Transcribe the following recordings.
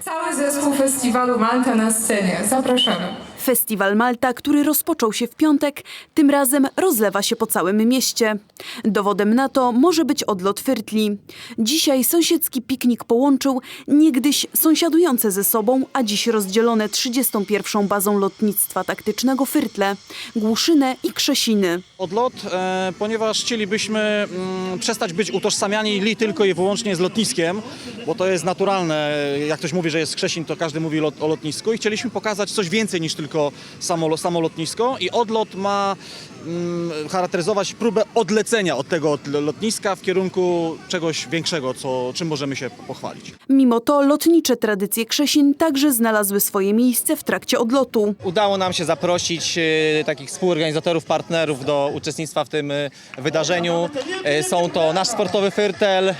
Cały zespół festiwalu Malta na scenie. Zapraszamy. Festiwal Malta, który rozpoczął się w piątek, tym razem rozlewa się po całym mieście. Dowodem na to może być odlot Fyrtli. Dzisiaj sąsiedzki piknik połączył niegdyś sąsiadujące ze sobą, a dziś rozdzielone 31. bazą lotnictwa taktycznego Fyrtle, Głuszynę i Krzesiny. Odlot, e, ponieważ chcielibyśmy mm, przestać być utożsamiani li tylko i wyłącznie z lotniskiem, bo to jest naturalne. Jak ktoś mówi, że jest Krzesin, to każdy mówi lot, o lotnisku i chcieliśmy pokazać coś więcej niż tylko samo, samo lotnisko i odlot ma charakteryzować próbę odlecenia od tego lotniska w kierunku czegoś większego, co, czym możemy się pochwalić. Mimo to lotnicze tradycje Krzesin także znalazły swoje miejsce w trakcie odlotu. Udało nam się zaprosić e, takich współorganizatorów, partnerów do uczestnictwa w tym e, wydarzeniu. E, Są to nasz sportowy Fyrtel,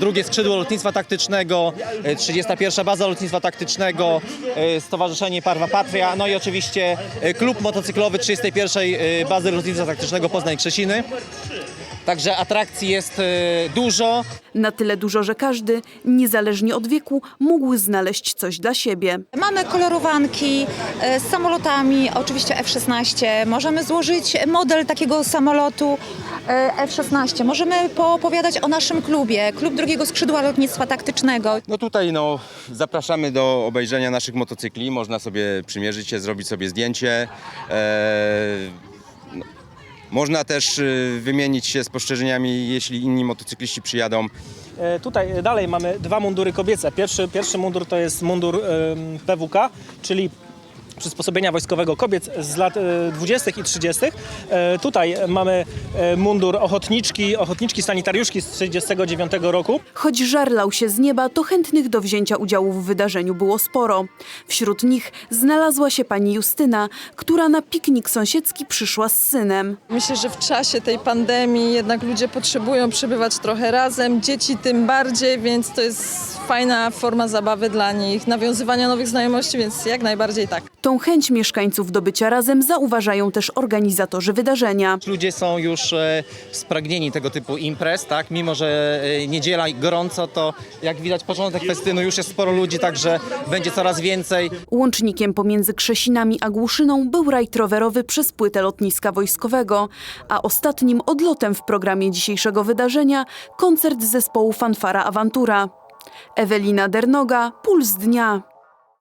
drugie skrzydło lotnictwa taktycznego, e, 31. baza lotnictwa taktycznego, Stowarzyszenie Parwa Patria, no i oczywiście klub motocyklowy 31. e, lotnictwa taktycznego Poznań Krzesiny. Także atrakcji jest e, dużo. Na tyle dużo, że każdy, niezależnie od wieku, mógł znaleźć coś dla siebie. Mamy kolorowanki e, z samolotami, oczywiście F-16. Możemy złożyć model takiego samolotu e, F-16. Możemy poopowiadać o naszym klubie, klub drugiego skrzydła lotnictwa taktycznego. No tutaj no, zapraszamy do obejrzenia naszych motocykli. Można sobie przymierzyć się, zrobić sobie zdjęcie. Eee, można też y, wymienić się spostrzeżeniami, jeśli inni motocykliści przyjadą. E, Tutaj dalej mamy dwa mundury kobiece. Pierwszy, pierwszy mundur to jest mundur PWK, czyli przysposobienia wojskowego kobiet z lat e, 20. i 30. E, Tutaj mamy e, mundur ochotniczki, ochotniczki sanitariuszki z 1939 roku. Choć żarlał się z nieba, to chętnych do wzięcia udziału w wydarzeniu było sporo. Wśród nich znalazła się pani Justyna, która na piknik sąsiedzki przyszła z synem. Myślę, że w czasie tej pandemii jednak ludzie potrzebują przebywać trochę razem, dzieci tym bardziej, więc to jest fajna forma zabawy dla nich, nawiązywania nowych znajomości, więc jak najbardziej tak. Tą chęć mieszkańców do bycia razem zauważają też organizatorzy wydarzenia. Ludzie są już e, spragnieni tego typu imprez, tak? Mimo, że e, niedziela i gorąco, to jak widać początek festynu już jest sporo ludzi, także będzie coraz więcej. Łącznikiem pomiędzy Krzesinami a Głuszyną był rajd rowerowy przez płytę lotniska wojskowego, a ostatnim odlotem w programie dzisiejszego wydarzenia koncert zespołu Fanfara Awantura. Ewelina Dernoga, Puls Dnia.